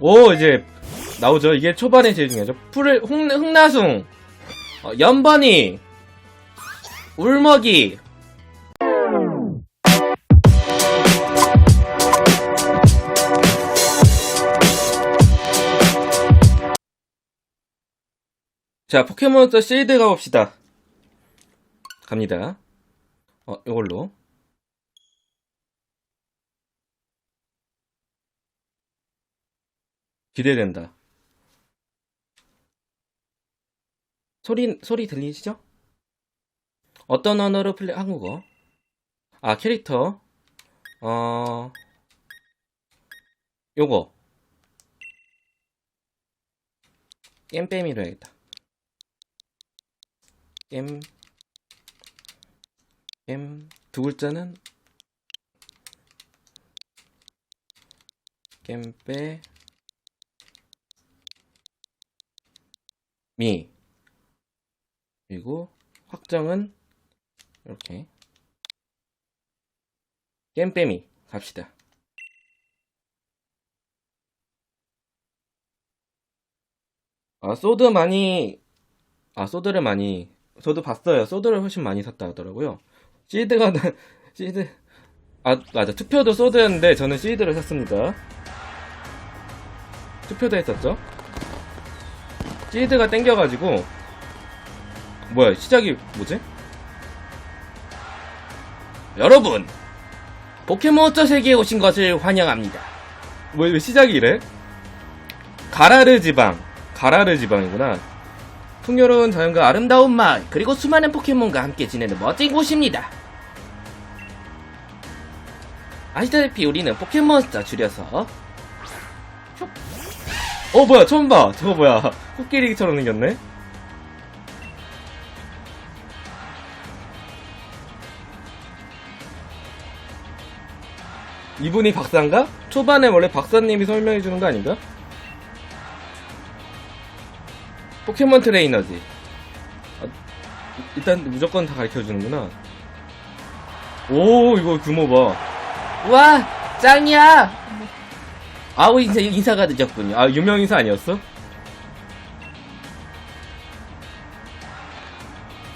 오 이제 나오죠. 이게 초반에 제일 중요하죠. 풀 흥, 흥나숭, 어, 연번이, 울먹이. 자, 포켓몬스터 실드 가봅시다. 갑니다. 어, 이걸로. 기대된다. 소리, 소리 들리시죠? 어떤 언어로 플레이, 한국어. 아, 캐릭터. 어, 요거. 겜빼미로 해야겠다. 겜, 겜, 두 글자는 겜빼, 미. 그리고 확정은 이렇게 겜빼미 갑시다. 아 소드 많이 아 소드를 많이 저도 봤어요. 소드를 훨씬 많이 샀다 하더라고요. 시드가 나- 시드 아 맞아 투표도 소드였는데 저는 시드를 샀습니다. 투표도 했었죠. 시드가 땡겨가지고 뭐야 시작이 뭐지? 여러분 포켓몬스터 세계에 오신 것을 환영합니다. 뭐, 왜 시작이 이래? 가라르 지방 가라르 지방이구나. 풍요로운 자연과 아름다운 마을 그리고 수많은 포켓몬과 함께 지내는 멋진 곳입니다. 아시다시피 우리는 포켓몬스터 줄여서 슉. 어 뭐야 처음 봐 저거 뭐야 코끼리처럼 생겼네 이분이 박사인가? 초반에 원래 박사님이 설명해 주는 거 아닌가? 포켓몬 트레이너지. 아, 일단 무조건 다 가르쳐 주는구나. 오, 이거 규모 봐. 와, 짱이야! 아우, 인사, 인사가 늦었군요. 아, 유명 인사 아니었어?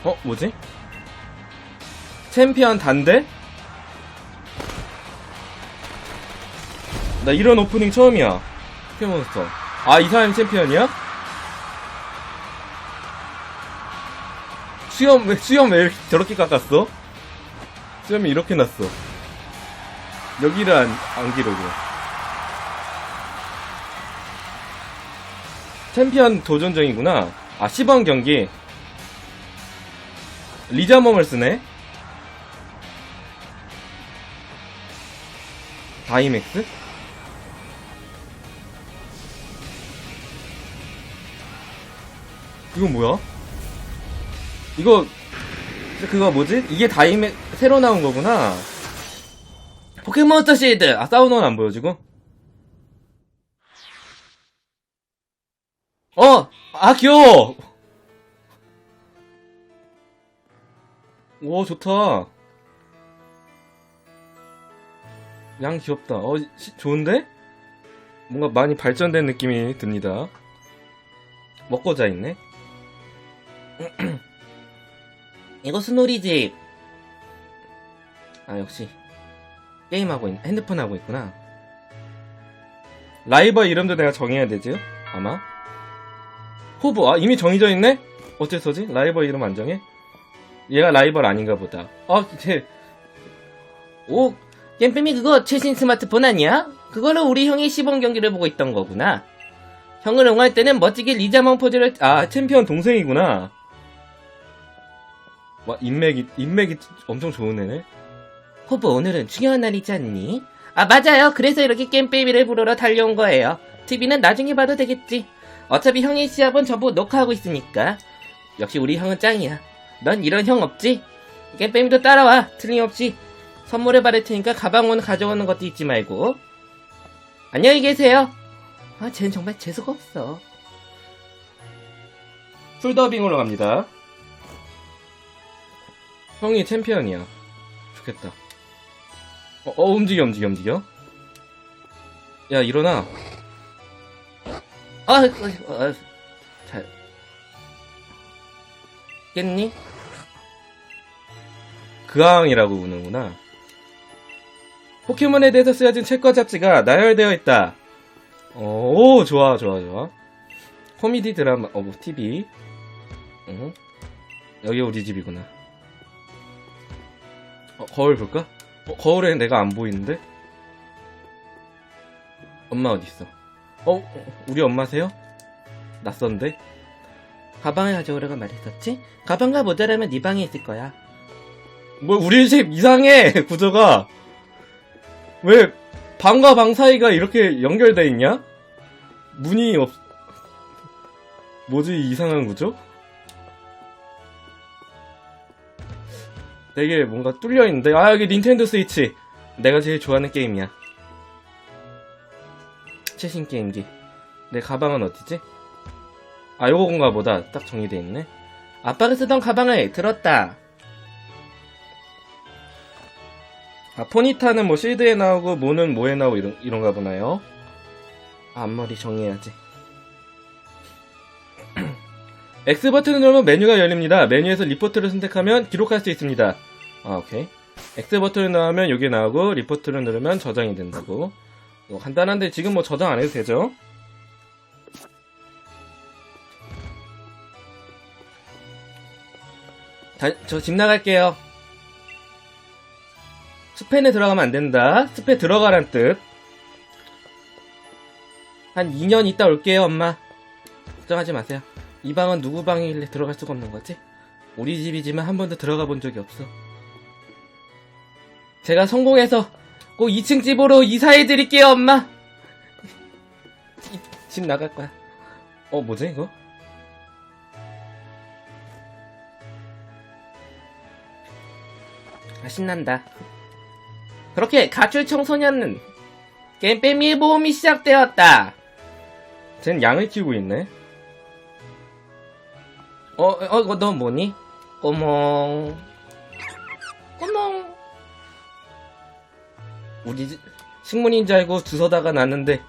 어, 뭐지? 챔피언 단대? 나 이런 오프닝 처음이야. 포켓몬스터. 아, 이 사람이 챔피언이야? 수염, 왜, 수염 왜 저렇게 깎았어? 수염이 이렇게 났어. 여기를 안, 안 기르고. 챔피언 도전 중이구나. 아, 10원 경기. 리자몽을 쓰네? 다이맥스? 이건 뭐야? 이거 그거 뭐지? 이게 다이맥 새로 나온 거구나. 포켓몬스터 시드. 아건안 보여지고. 어, 아 귀여워. 오 좋다. 양 귀엽다. 어 시- 좋은데? 뭔가 많이 발전된 느낌이 듭니다. 먹고 자 있네. 이것은 우리 집. 아, 역시. 게임하고 있, 핸드폰 하고 있구나. 라이버 이름도 내가 정해야 되지요? 아마. 후보, 아, 이미 정해져 있네? 어째서지? 라이버 이름 안 정해? 얘가 라이벌 아닌가 보다. 아, 쟤. 오, 겜뱀이 그거 최신 스마트폰 아니야? 그걸로 우리 형이 시범 경기를 보고 있던 거구나. 형을 응할 때는 멋지게 리자몽 포즈를, 아, 챔피언 동생이구나. 와, 인맥이, 인맥이 엄청 좋은 애네? 호보, 오늘은 중요한 날이지 않니? 아, 맞아요. 그래서 이렇게 겜베이비를 부르러 달려온 거예요. TV는 나중에 봐도 되겠지. 어차피 형의 시합은 저보고 녹화하고 있으니까. 역시 우리 형은 짱이야. 넌 이런 형 없지? 겜베이비도 따라와. 틀림없이. 선물을 받을 테니까 가방은 가져오는 것도 잊지 말고. 안녕히 계세요. 아, 쟤는 정말 재수가 없어. 풀더빙으로 갑니다. 형이 챔피언이야. 좋겠다. 어, 어, 움직여, 움직여, 움직여. 야, 일어나. 아, 어, 어, 잘. 깼니? 그항이라고 우는구나. 포켓몬에 대해서 쓰여진 책과 잡지가 나열되어 있다. 어, 오, 좋아, 좋아, 좋아. 코미디 드라마, 어, TV. 어? 여기 우리 집이구나. 어, 거울 볼까? 어, 거울에 내가 안 보이는데? 엄마 어딨어? 어, 우리 엄마세요? 낯선데? 가방을 가져오라고 말했었지? 가방과 모자라면 네 방에 있을 거야. 뭐 우리 집 이상해 구조가 왜 방과 방 사이가 이렇게 연결돼 있냐? 문이 없 뭐지 이 이상한 구조? 되게 뭔가 뚫려 있는데 아 여기 닌텐도 스위치 내가 제일 좋아하는 게임이야 최신 게임기 내 가방은 어디지? 아 요거 건가 보다 딱 정리돼 있네 아빠가 쓰던 가방을 들었다 아 포니타는 뭐 실드에 나오고 모는 뭐에 나오고 이런, 이런가 보나요? 아, 앞머리 정리해야지 X 버튼을 누르면 메뉴가 열립니다. 메뉴에서 리포트를 선택하면 기록할 수 있습니다. 아, 오케이. X 버튼을 누르면 여기 나오고 리포트를 누르면 저장이 된다고. 뭐 간단한데 지금 뭐 저장 안 해도 되죠? 저 집 나갈게요. 숲에는 들어가면 안 된다. 숲에 들어가란 뜻. 한 2년 있다 올게요, 엄마. 걱정하지 마세요. 이 방은 누구 방이길래 들어갈 수가 없는 거지? 우리 집이지만 한 번도 들어가 본 적이 없어. 제가 성공해서 꼭 2층 집으로 이사해 드릴게요, 엄마. 이- 집 나갈 거야. 어, 뭐지, 이거? 아, 신난다. 그렇게 가출 청소년은 겜빼미의 모험이 시작되었다. 쟨 양을 키우고 있네. 어, 어, 너 뭐니? 꼬몽. 우리 집- 식물인 줄 알고 주워다가 놨는데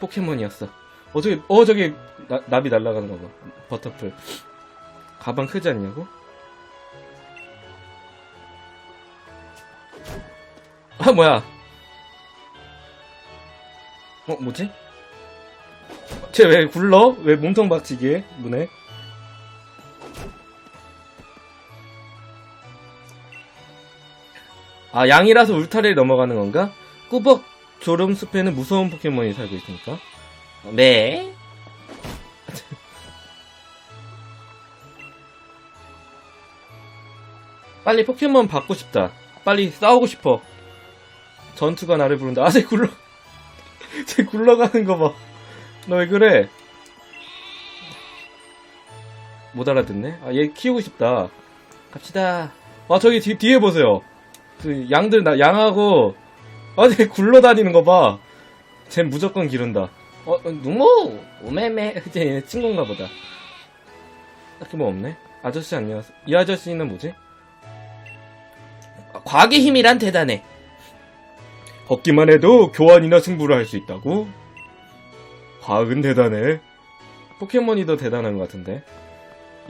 포켓몬이었어. 어, 저기, 어, 저기 나, 나비 날아가는 거 봐. 버터풀. 가방 크지 않냐고? 아, 뭐야. 어, 뭐지? 쟤 왜 굴러? 왜 몸통 박치기 해? 문에? 아, 양이라서 울타리를 넘어가는 건가? 꾸벅 조름 숲에는 무서운 포켓몬이 살고 있으니까. 네. 빨리 포켓몬 받고 싶다. 빨리 싸우고 싶어. 전투가 나를 부른다. 아, 쟤 굴러, 쟤 굴러가는 거 봐. 너 왜 그래? 못 알아듣네? 아, 얘 키우고 싶다. 갑시다. 아, 저기 뒤, 뒤에 보세요. 그 양들, 나, 양하고, 아, 쟤 굴러다니는 거 봐. 쟨 무조건 기른다. 어, 어, 누모! 오메메. 쟤 친구인가 보다. 딱히 뭐 없네. 아저씨 안녕하세요. 이 아저씨는 뭐지? 아, 과학의 힘이란 대단해. 걷기만 해도 교환이나 승부를 할 수 있다고? 과학은 대단해. 포켓몬이 더 대단한 것 같은데.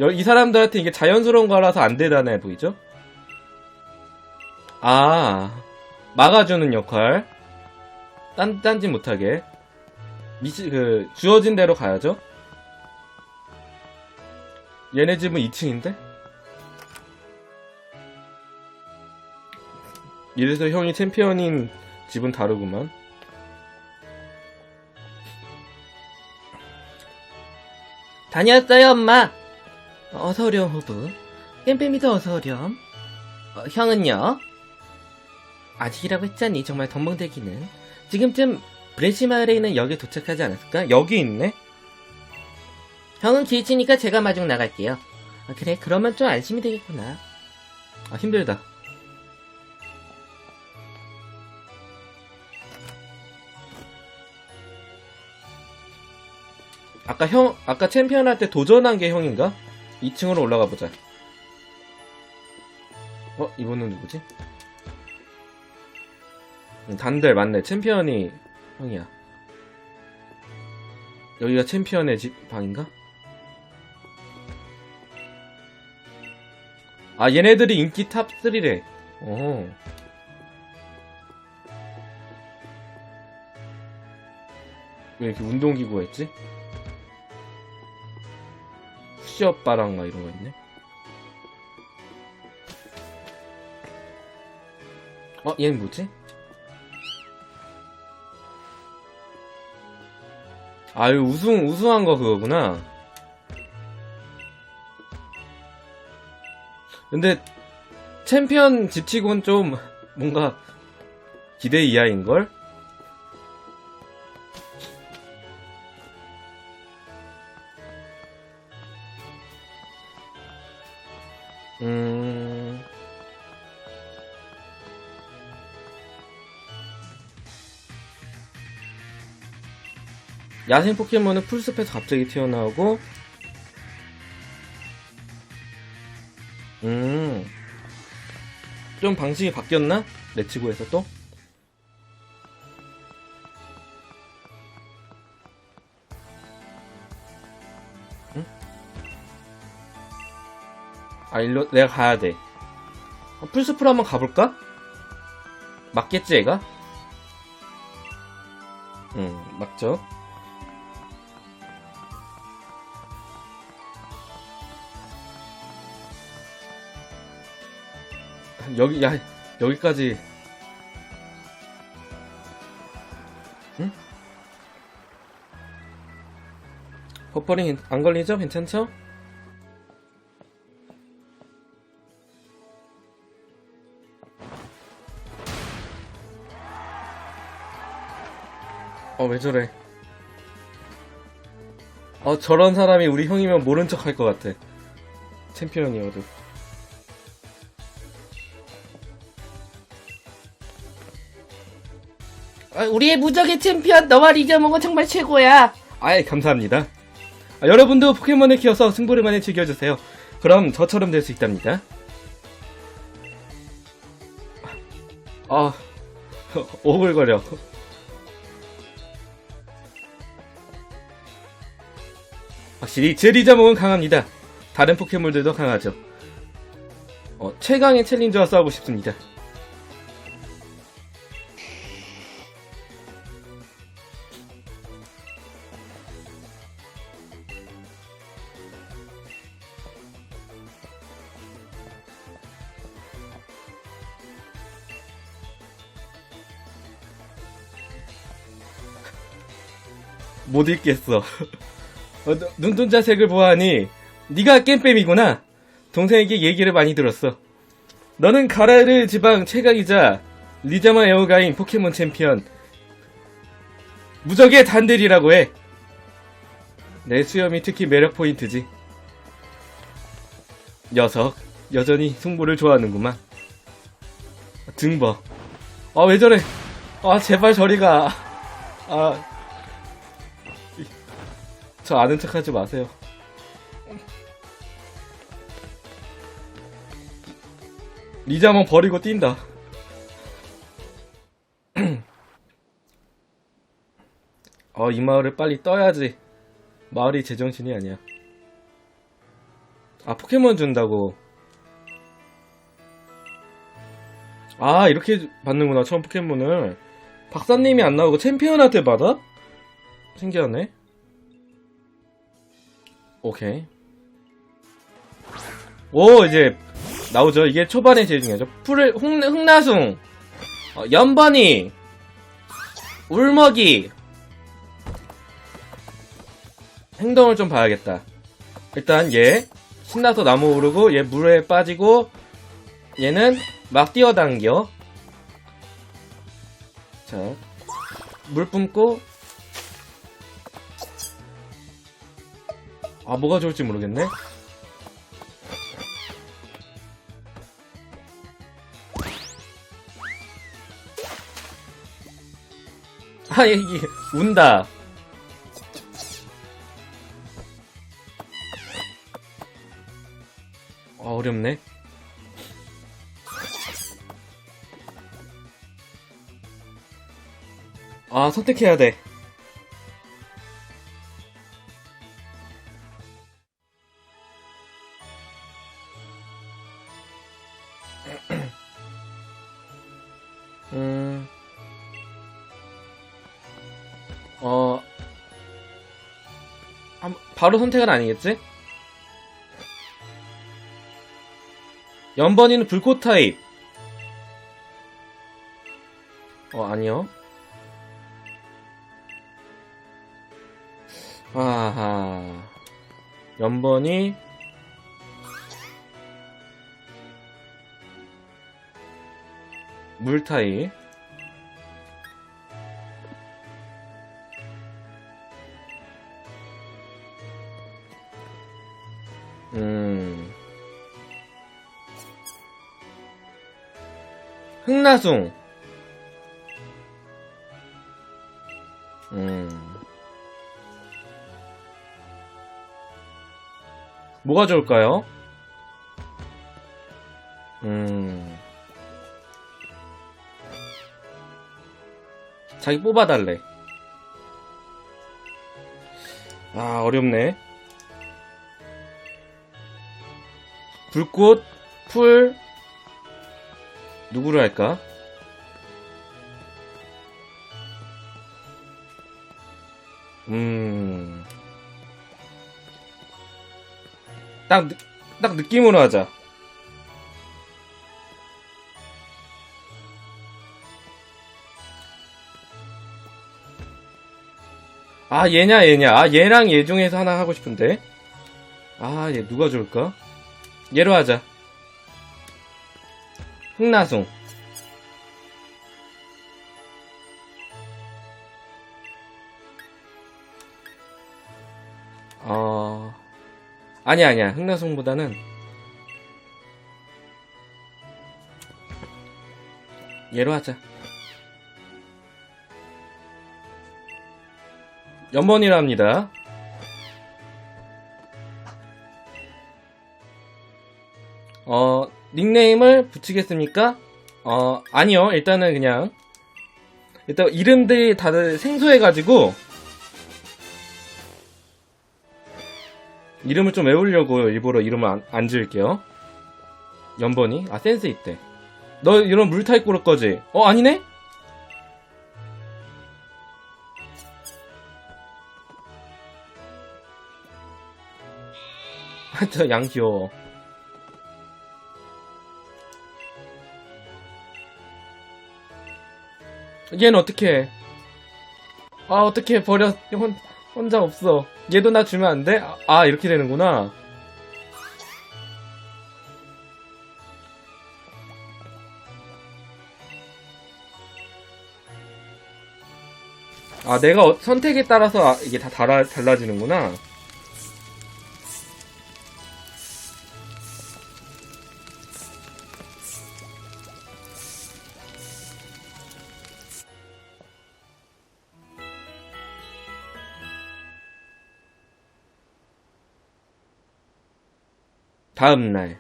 여- 이 사람들한테 이게 자연스러운 거라서 안 대단해 보이죠? 아, 막아주는 역할. 딴, 딴짓 못하게. 미치, 그, 주어진 대로 가야죠? 얘네 집은 2층인데? 이래서 형이 챔피언인 집은 다르구만. 다녀왔어요, 엄마. 어서오렴, 호브. 깸뱀이도 어서오렴. 어, 형은요? 아직이라고 했잖니, 정말 덤벙대기는. 지금쯤 브레시 마을에 있는 역에 도착하지 않았을까? 여기 있네? 형은 길치니까 제가 마중 나갈게요. 아, 그래, 그러면 좀 안심이 되겠구나. 아, 힘들다. 아까 형, 아까 챔피언 할 때 도전한 게 형인가? 2층으로 올라가 보자. 어, 이분은 누구지? 음, 단델 맞네. 챔피언이 형이야. 여기가 챔피언의 집 방인가? 아 얘네들이 인기 탑 3래. 어. 왜 이렇게 운동기구가 있지? 바랑 막 이런 거 있네. 어, 얘는 뭐지? 아유, 우승, 우승한 거 그거구나. 근데, 챔피언 집치곤 좀, 뭔가, 기대 이하인 걸? 야생 포켓몬은 풀숲에서 갑자기 튀어나오고, 음. 좀 방식이 바뀌었나? 레츠고에서 또? 응? 아, 일로, 내가 가야 돼. 어, 풀숲으로 한번 가볼까? 맞겠지, 얘가? 응, 맞죠? 여기 야 여기까지 응? 버퍼링 안 걸리죠? 괜찮죠? 어 왜 저래 어 저런 사람이 우리 형이면 모른 척 할 것 같아 챔피언이어도 우리의 무적의 챔피언 너와 리자몽은 정말 최고야. 아이 감사합니다. 아, 여러분도 포켓몬을 키워서 승부를 많이 즐겨주세요. 그럼 저처럼 될 수 있답니다. 아 오글거려. 확실히 제 리자몽은 강합니다. 다른 포켓몬들도 강하죠. 어, 최강의 챌린저와 싸우고 싶습니다. 못 읽겠어. 어, 눈- 눈동자 색을 보아하니 네가 겜뱀이구나. 동생에게 얘기를 많이 들었어. 너는 가라르 지방 최강이자 리자마 에어가인 포켓몬 챔피언 무적의 단들이라고 해. 내 수염이 특히 매력 포인트지. 녀석 여전히 승부를 좋아하는구만. 등버. 아 왜 저래? 아 제발 저리 가. 아 저 아는 척 하지 마세요. 리자몽 버리고 뛴다. 어, 이 마을을 빨리 떠야지. 마을이 제정신이 아니야. 아, 포켓몬 준다고. 아, 이렇게 받는구나, 처음 포켓몬을. 박사님이 안 나오고 챔피언한테 받아? 신기하네. 오케이. 오, 이제, 나오죠. 이게 초반에 제일 중요하죠. 풀, 흑, 흑나숭, 어, 연번이, 울먹이. 행동을 좀 봐야겠다. 일단 얘, 신나서 나무 오르고, 얘 물에 빠지고, 얘는 막 뛰어당겨. 자, 물 뿜고, 아, 뭐가 좋을지 모르겠네. 아, 이게, 운다. 아, 어렵네. 아, 선택해야 돼. 바로 선택은 아니겠지? 연번이는 불꽃 타입. 어, 아니요. 아하. 연번이 물 타입. 음. 흑나숭. 음. 뭐가 좋을까요? 음. 자기 뽑아달래. 아, 어렵네. 불꽃, 풀, 누구를 할까? 음. 딱, 느- 딱 느낌으로 하자. 아, 얘냐, 얘냐. 아, 얘랑 얘 중에서 하나 하고 싶은데. 아, 얘 누가 좋을까? 얘로 하자. 흑나숭. 어, 아니야, 아니야. 흑나숭보다는 얘로 하자. 연번이라 합니다. 어, 닉네임을 붙이겠습니까? 어, 아니요. 일단은 그냥, 일단 이름들이 다들 생소해가지고, 이름을 좀 외우려고 일부러 이름을 안, 안 지을게요. 연번이? 아, 센스 있대. 너 이런 물타입 고를 거지? 어, 아니네? 저양 귀여워. 얘는 어떻게 해? 아, 어떻게 버려. 혼, 혼자 없어. 얘도 나 주면 안 돼? 아, 아, 이렇게 되는구나. 아, 내가 어- 선택에 따라서 아, 이게 다 달아, 달라지는구나. 다음 날.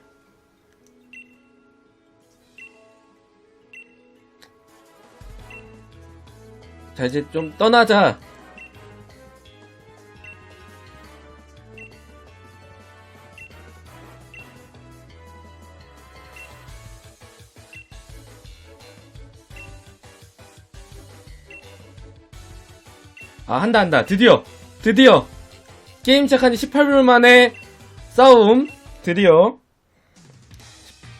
자, 이제 좀 떠나자. 아, 한다, 한다. 드디어! 드디어! 게임 시작한 지 18분 만에 싸움. 드디어.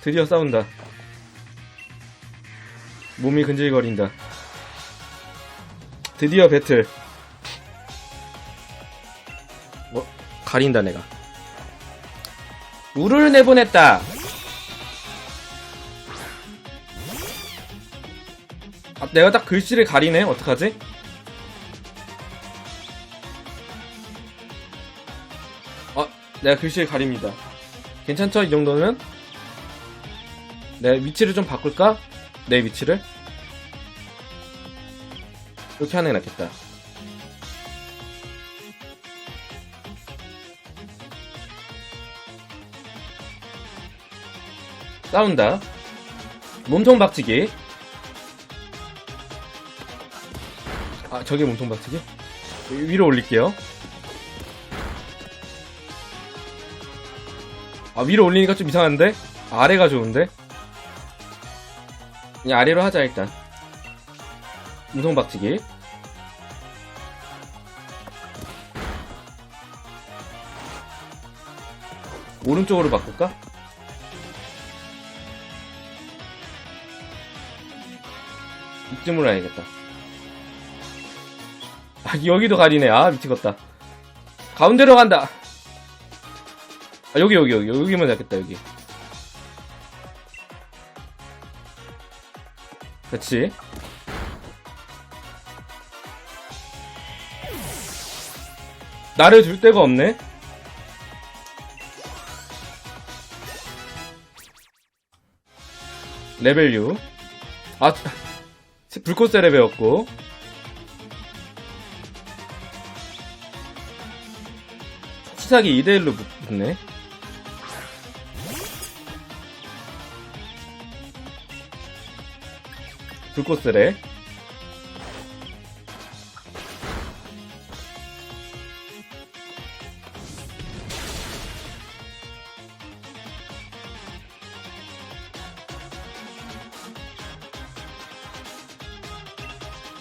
드디어 싸운다. 몸이 근질거린다. 드디어 배틀. 뭐, 가린다, 내가. 우를 내보냈다. 아, 내가 딱 글씨를 가리네? 어떡하지? 아, 내가 글씨를 가립니다. 괜찮죠? 이 정도는? 내 위치를 좀 바꿀까? 내 위치를? 이렇게 하는 게 낫겠다. 싸운다. 몸통 박치기. 아, 저게 몸통 박치기? 위로 올릴게요. 아, 위로 올리니까 좀 이상한데? 아래가 좋은데? 그냥 아래로 하자, 일단. 무성 박치기. 오른쪽으로 바꿀까? 이쯤으로 해야겠다. 아, 여기도 가리네. 아, 미치겠다. 가운데로 간다. 아, 여기, 여기, 여기. 여기면 되겠다, 여기. 그렇지. 나를 줄 데가 없네? 레벨 6. 아, 불꽃 세레 배웠고. 치사기 2대1로 붙네. 불꽃 세레.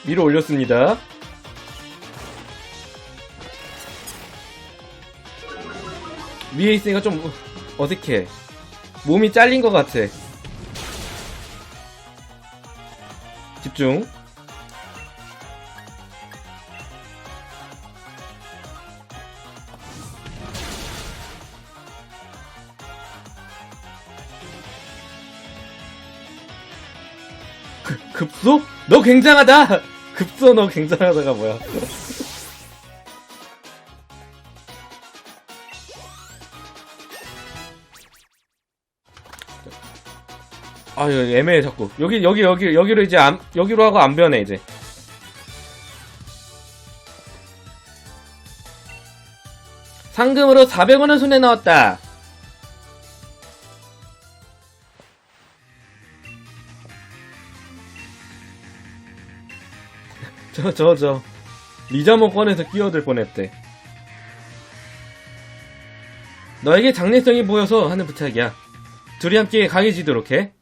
위로 올렸습니다. 위에 있으니까 좀 어색해. 몸이 잘린 것 같아. 집중. 그, 급소? 너 굉장하다! 급소 너 굉장하다가 뭐야. 아, 이거 애매해, 자꾸. 여기, 여기, 여기, 여기로 이제 안, 여기로 하고 안 변해, 이제. 상금으로 400원을 손에 넣었다. 저, 저, 저. 리자모 꺼내서 끼어들 뻔했대. 너에게 장래성이 보여서 하는 부탁이야. 둘이 함께 강해지도록 해.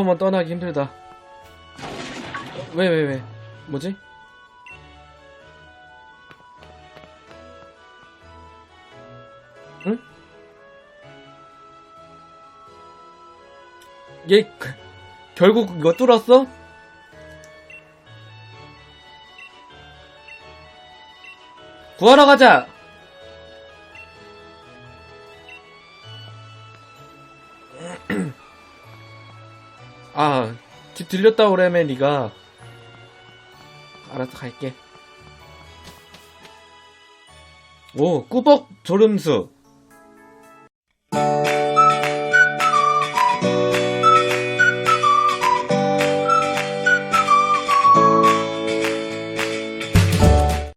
한번 떠나기 힘들다. 왜, 왜, 왜? 뭐지? 응? 얘, 그- 결국 이거 뚫었어? 구하러 가자! 들렸다 오래매 니가. 알았어, 갈게. 오, 꾸벅 졸음수.